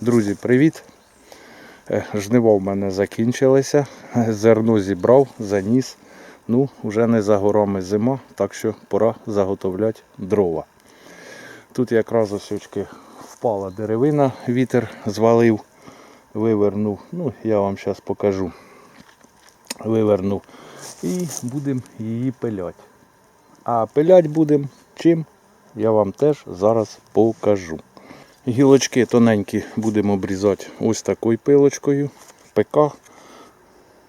Друзі, привіт! Е, Жнива в мене закінчилися. Зерно зібрав, заніс. Ну, вже не за горами зима, так що пора заготовляти дрова. Тут якраз ось впала деревина, вітер звалив, вивернув. Ну, я вам зараз покажу. Вивернув. І будемо її пиляти. А пилять будемо чим? Я вам теж зараз покажу. Гілочки тоненькі будемо обрізати ось такою пилочкою. ПК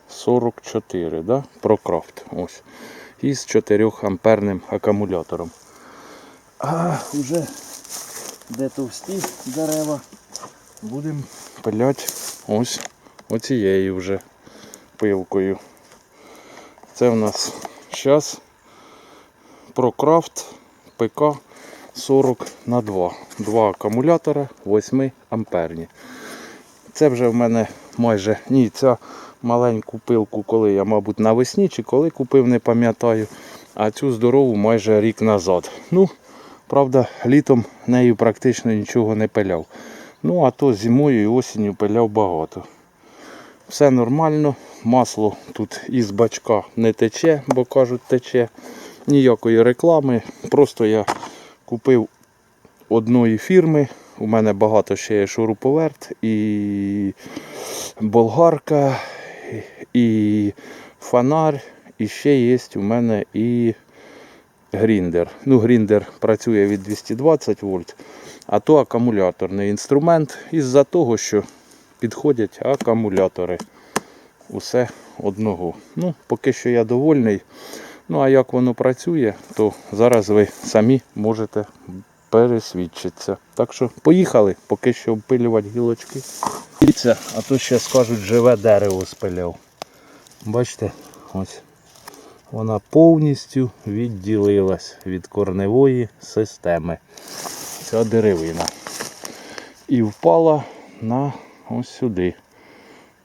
44, да? ProCraft. Ось. Із 4 амперним акумулятором. А вже де товсті дерева будемо пиляти ось оцією вже пилкою. Це в нас зараз ProCraft ПК 40 на 2. Два акумулятора 8 амперні. Це вже в мене майже ні, ця маленьку пилку, коли я, мабуть, навесні чи коли купив, не пам'ятаю. А цю здорову майже рік назад. Ну, правда, літом нею практично нічого не пиляв. Ну, а то зимою і осінню пиляв багато. Все нормально, масло тут із бачка не тече, бо кажуть, тече. Ніякої реклами. Просто я купив одної фірми. У мене багато ще є шуруповерт і болгарка, і фонарь, і ще є у мене і гріндер. Ну, гріндер працює від 220 вольт, а то акумуляторний інструмент із-за того, що підходять акумулятори. Усе одного. Ну, поки що я довольний. Ну, а як воно працює, то зараз ви самі можете пересвідчитися. Так що поїхали, поки що обпилювати гілочки. Дивіться, а то ще скажуть, живе дерево спиляв. Бачите, ось вона повністю відділилась від корневої системи. Ця деревина. І впала на ось сюди.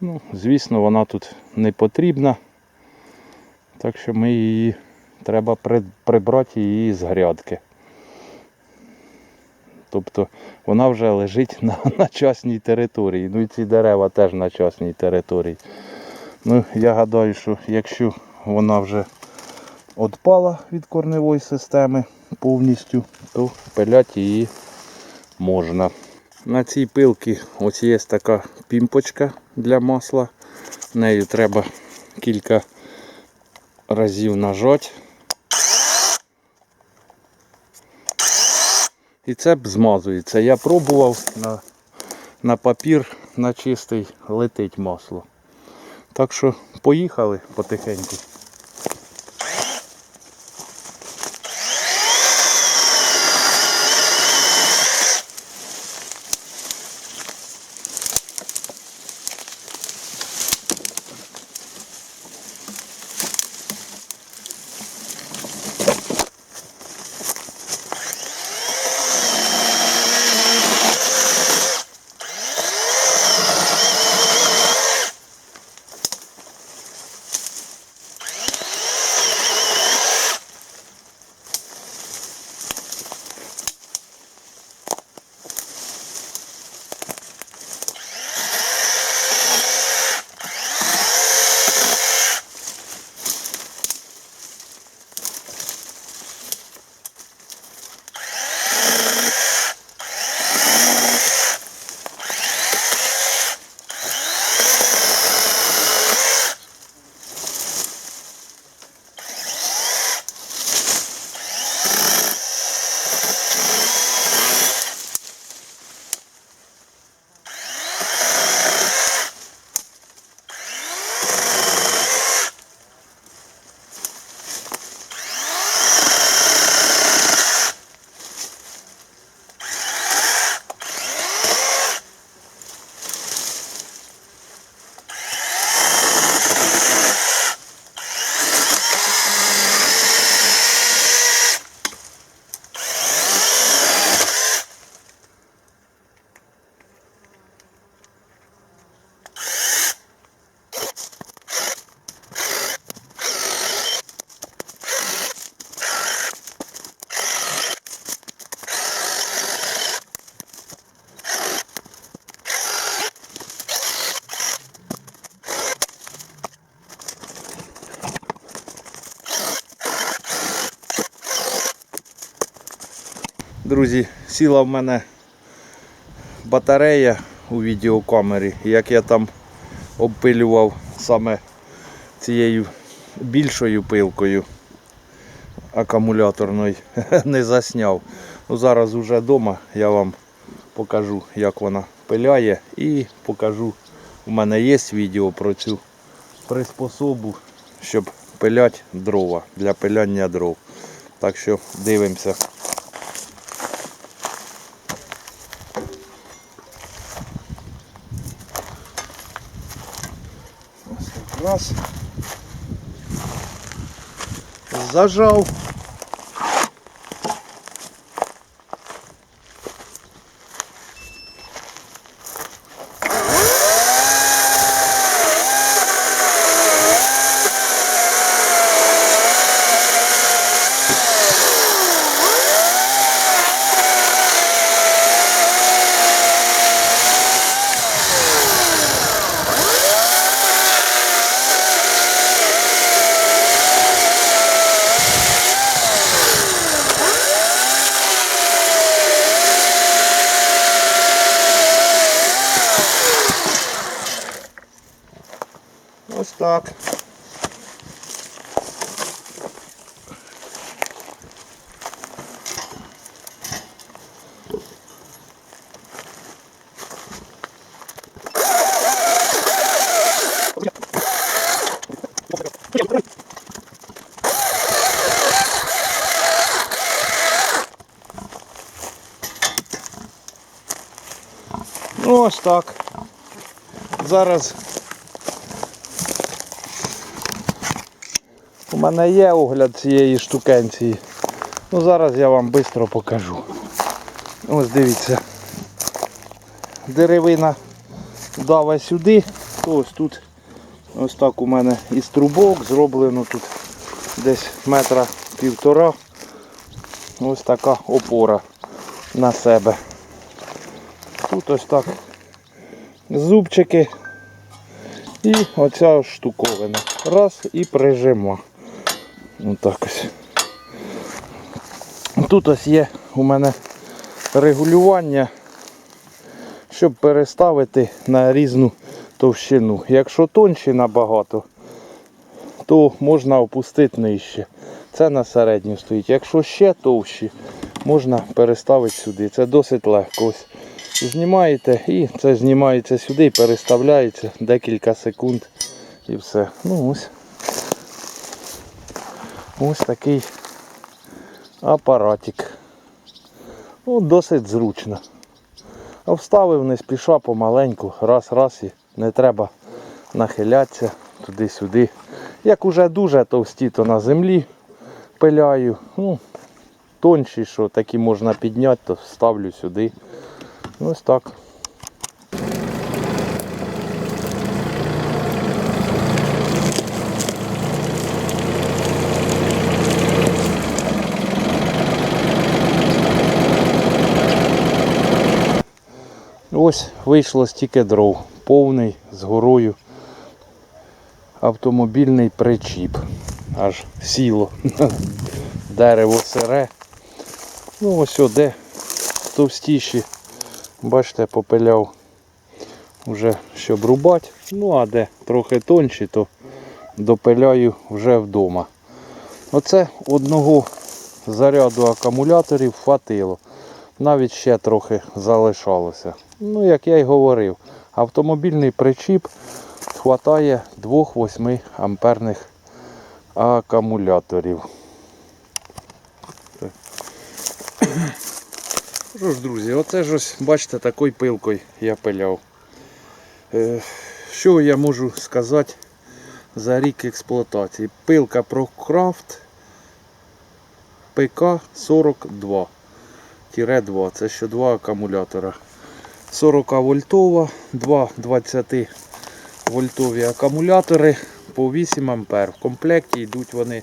Ну, звісно, вона тут не потрібна. Так що ми її треба прибрати її з грядки. Тобто вона вже лежить на, на частній території. Ну і ці дерева теж на частній території. Ну, я гадаю, що якщо вона вже відпала від корневої системи повністю, то пиляти її можна. На цій пилці ось є така пімпочка для масла. Нею треба кілька разів нажать. І це б змазується. Я пробував на, на папір на чистий летить масло. Так що поїхали потихеньку. Друзі, сіла в мене батарея у відеокамері, як я там обпилював саме цією більшою пилкою акумуляторною, не засняв. Ну, зараз уже вдома я вам покажу, як вона пиляє і покажу. У мене є відео про цю приспособу, щоб пиляти дрова для пиляння дров. Так що дивимося. Зажав. Ось так. Ну, ось так. Зараз У мене є огляд цієї штукенції. Ну зараз я вам швидко покажу. Ось дивіться. Деревина дава сюди. Ось тут ось так у мене із трубок зроблено тут десь метра півтора. Ось така опора на себе. Тут ось так зубчики і оця штуковина. Раз і прижима. Отак ось. Тут ось є у мене регулювання, щоб переставити на різну товщину. Якщо тонші набагато, то можна опустити нижче. Це на середню стоїть. Якщо ще товщі, можна переставити сюди. Це досить легко. Ось знімаєте і це знімається сюди переставляється декілька секунд і все. Ну ось. Ось такий апаратик. Ну, досить зручно. Вставив не спіша помаленьку, раз-раз і не треба нахилятися туди-сюди. Як уже дуже товсті, то на землі пиляю. Ну, тонші, що такі можна підняти, то ставлю сюди. Ось так. Ось вийшло стільки дров. Повний з горою автомобільний причіп. Аж сіло. Дерево сире. Ну ось о, де товстіші. Бачите, попиляв вже щоб рубати. Ну а де трохи тонші, то допиляю вже вдома. Оце одного заряду акумуляторів хватило. Навіть ще трохи залишалося. Ну, як я й говорив, автомобільний причіп хватає 2,8 амперних акумуляторів. Що ж, друзі, оце ж ось, бачите, такою пилкою я пиляв. Е, Що я можу сказати за рік експлуатації? Пилка ProCraft ПК-42. 2, це ще два акумулятора. 40 вольтова, два 20 вольтові акумулятори по 8 ампер. В комплекті йдуть вони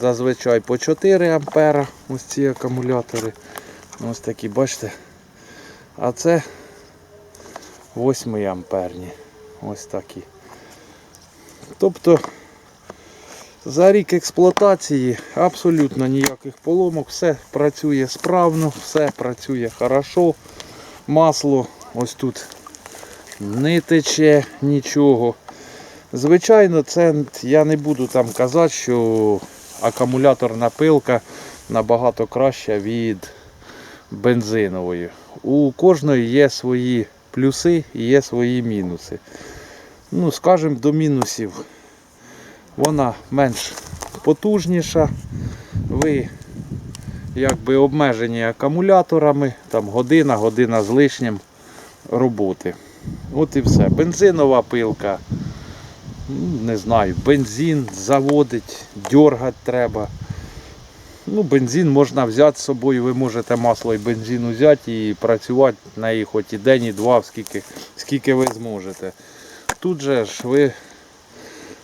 зазвичай по 4 ампера. Ось ці акумулятори. Ось такі, бачите. А це 8 амперні. Ось такі. Тобто За рік експлуатації абсолютно ніяких поломок, все працює справно, все працює хорошо. Масло ось тут не тече нічого. Звичайно, це я не буду там казати, що акумуляторна пилка набагато краща від бензинової. У кожної є свої плюси і є свої мінуси. Ну, скажімо, до мінусів вона менш потужніша. Ви якби обмежені акумуляторами, там година, година з лишнім роботи. От і все. Бензинова пилка, ну, не знаю, бензин заводить, дергати треба. Ну, бензин можна взяти з собою, ви можете масло і бензин взяти і працювати на неї хоч і день, і два, скільки, скільки ви зможете. Тут же ж ви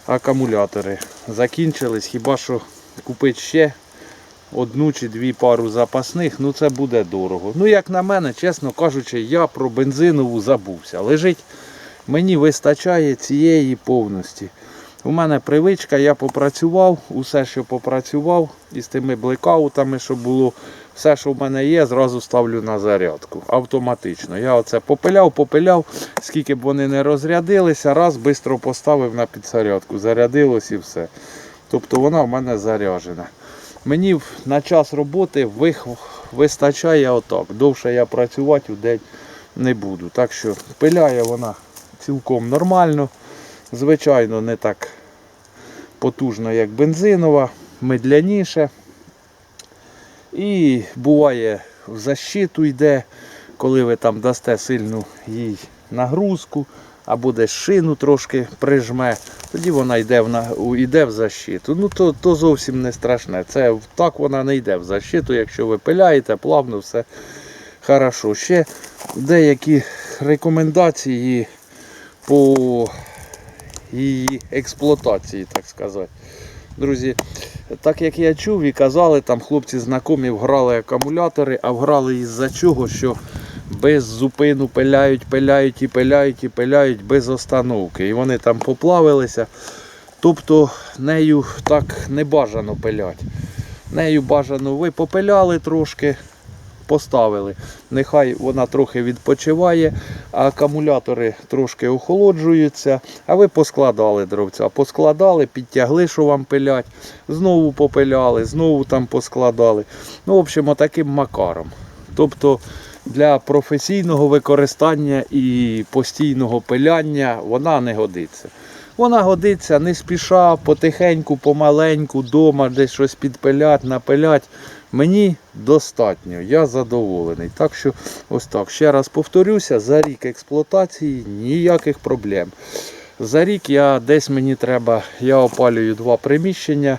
акумулятори закінчились, хіба що купити ще одну чи дві пару запасних, ну це буде дорого. Ну, як на мене, чесно кажучи, я про бензинову забувся. Лежить, мені вистачає цієї повності. У мене привичка, я попрацював, усе, що попрацював, із тими блекаутами, що було, все, що в мене є, зразу ставлю на зарядку. Автоматично. Я оце попиляв, попиляв, скільки б вони не розрядилися, раз швидко поставив на підзарядку. Зарядилось і все. Тобто вона в мене заряджена. Мені на час роботи вистачає отак. Довше я працювати у день не буду. Так що пиляє вона цілком нормально. Звичайно, не так потужно, як бензинова, медляніше. І буває в защиту йде, коли ви там дасте сильну їй нагрузку, або десь шину трошки прижме, тоді вона йде в, на- йде в защиту. Ну то, то зовсім не страшне. Це так вона не йде в защиту, якщо ви пиляєте, плавно все хорошо. Ще деякі рекомендації по її експлуатації, так сказати. Друзі, так як я чув і казали, там хлопці знайомі вграли акумулятори, а вграли із-за чого, що без зупину пиляють, пиляють і пиляють і пиляють без остановки. І вони там поплавилися. Тобто нею так не бажано пиляти. Нею бажано ви попиляли трошки, поставили. Нехай вона трохи відпочиває, акумулятори трошки охолоджуються, а ви поскладали дровця. Поскладали, підтягли, що вам пилять, знову попиляли, знову там поскладали. Ну, в общем, таким макаром. Тобто для професійного використання і постійного пиляння вона не годиться. Вона годиться не спіша, потихеньку, помаленьку, дома десь щось підпилять, напилять. Мені достатньо, я задоволений. Так що ось так. Ще раз повторюся, за рік експлуатації ніяких проблем. За рік я десь мені треба, я опалюю два приміщення.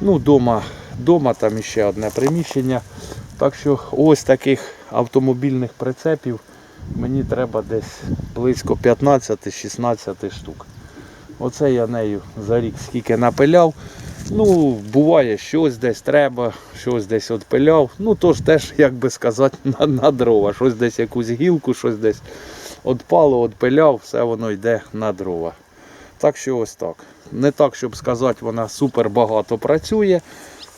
Ну, дома, дома там іще одне приміщення. Так що ось таких автомобільних прицепів мені треба десь близько 15-16 штук. Оце я нею за рік скільки напиляв. Ну, буває, щось десь треба, щось десь відпиляв. Ну, то ж теж, як би сказати, на, на дрова. Щось десь якусь гілку, щось десь відпало, відпиляв, все воно йде на дрова. Так що ось так. Не так, щоб сказати, вона супер багато працює,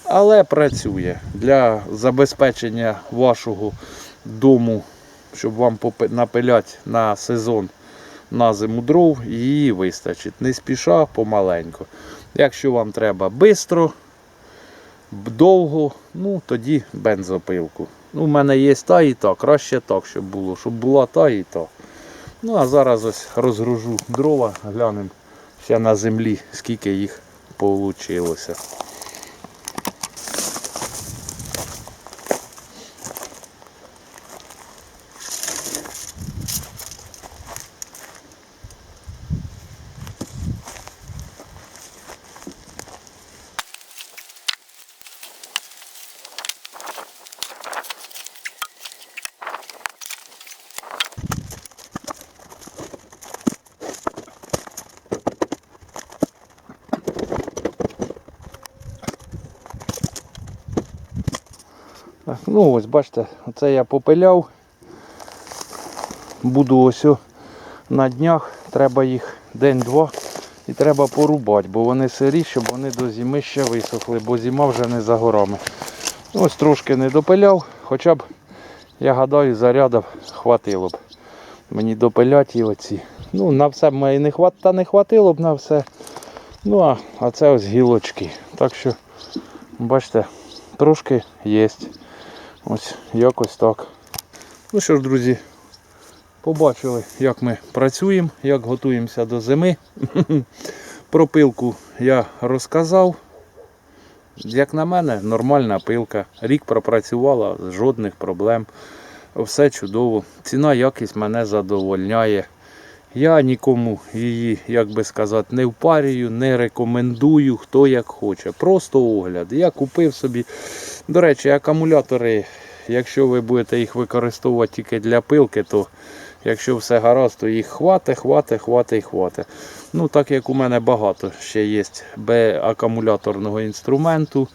але працює для забезпечення вашого дому, щоб вам напиляти на сезон на зиму дров, її вистачить. Не спіша, помаленьку. Якщо вам треба швидко, довго, ну тоді бензопилку. Ну, У мене є та і та, краще так, щоб було, щоб була та і та. Ну а зараз ось розгружу дрова, глянемо ще на землі, скільки їх вийшло. Ну ось бачите, оце я попиляв. Буду ось на днях, треба їх день-два І треба порубати, бо вони сирі, щоб вони до зими ще висохли, бо зима вже не за горами. Ось трошки не допиляв, хоча б, я гадаю, зарядів хватило б. Мені допиляти і оці. Ну, на все мені не хват... та не хватило б на все. Ну, а, а це ось гілочки. Так що, бачите, трошки є. Ось якось так. Ну що ж, друзі, побачили, як ми працюємо, як готуємося до зими. Про пилку я розказав. Як на мене, нормальна пилка. Рік пропрацювала, жодних проблем. Все чудово. Ціна якість мене задовольняє. Я нікому її, як би сказати, не впарюю, не рекомендую, хто як хоче. Просто огляд. Я купив собі. До речі, акумулятори, якщо ви будете їх використовувати тільки для пилки, то якщо все гаразд, то їх хвате, хвате, хвате і хвате. Ну, так як у мене багато ще є акумуляторного інструменту.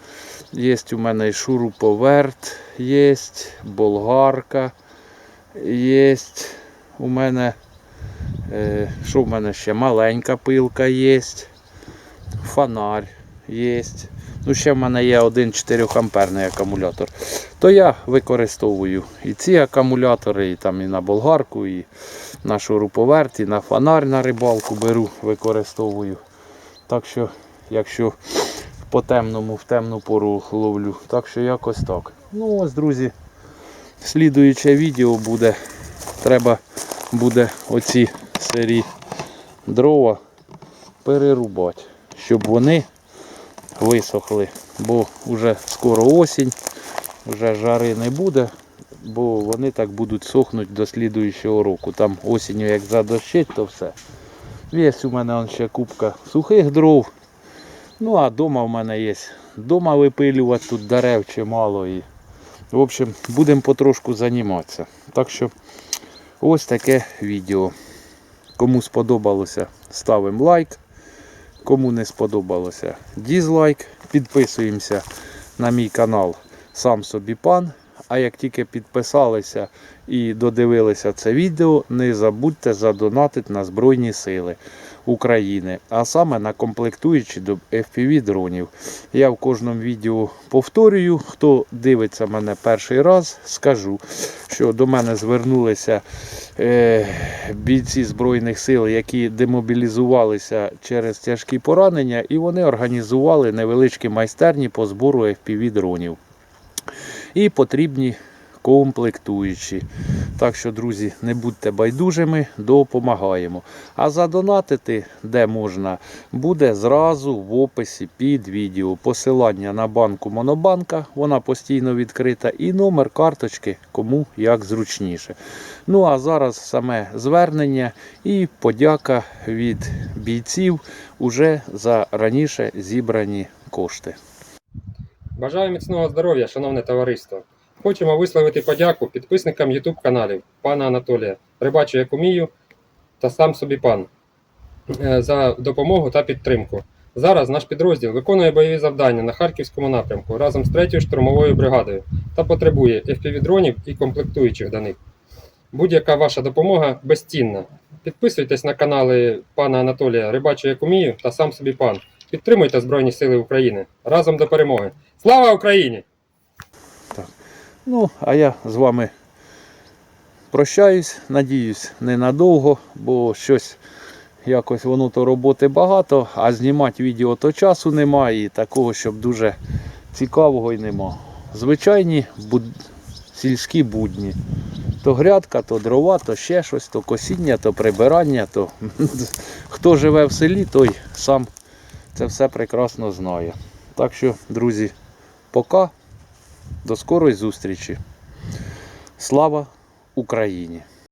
Є у мене і шуруповерт, є болгарка, є у мене, що в мене ще маленька пилка є, фонарь є. Ну, ще в мене є один 4 амперний акумулятор. То я використовую і ці акумулятори, і там і на болгарку, і на шуруповерт, і на фонарь на рибалку беру, використовую. Так що, якщо по темному, в темну пору ловлю. Так що якось так. Ну ось, друзі, слідуюче відео буде. Треба буде оці сирі дрова перерубати, щоб вони висохли. Бо вже скоро осінь, вже жари не буде, бо вони так будуть сохнути до слідуючого року. Там осінню як задощить, то все. Є у мене он ще кубка сухих дров. Ну а вдома в мене є. Дома випилювати тут дерев чимало. І, в общем, будемо потрошку займатися. Так що ось таке відео. Кому сподобалося, ставимо лайк. Кому не сподобалося, дізлайк. Підписуємося на мій канал Сам собі пан. А як тільки підписалися і додивилися це відео, не забудьте задонатити на Збройні Сили України, а саме на комплектуючі до FPV дронів. Я в кожному відео повторюю, хто дивиться мене перший раз, скажу, що до мене звернулися е, бійці Збройних сил, які демобілізувалися через тяжкі поранення, і вони організували невеличкі майстерні по збору FPV дронів. І потрібні комплектуючі. Так що, друзі, не будьте байдужими, допомагаємо. А задонатити, де можна, буде зразу в описі під відео. Посилання на банку Монобанка, вона постійно відкрита, і номер карточки, кому як зручніше. Ну а зараз саме звернення і подяка від бійців уже за раніше зібрані кошти. Бажаю міцного здоров'я, шановне товариство. Хочемо висловити подяку підписникам YouTube каналів пана Анатолія, Рибачу як умію та сам собі пан е, за допомогу та підтримку. Зараз наш підрозділ виконує бойові завдання на Харківському напрямку разом з 3-ю штурмовою бригадою та потребує FPV-дронів і комплектуючих до них. Будь-яка ваша допомога безцінна. Підписуйтесь на канали пана Анатолія Рибачу як умію та сам собі пан. Підтримуйте Збройні Сили України разом до перемоги. Слава Україні! Ну, а я з вами прощаюсь, надіюсь, ненадовго, бо щось якось воно то роботи багато, а знімати відео то часу немає і такого, щоб дуже цікавого і нема. Звичайні буд... сільські будні. То грядка, то дрова, то ще щось, то косіння, то прибирання, то хто живе в селі, той сам це все прекрасно знає. Так що, друзі, пока. До скорої зустрічі. Слава Україні!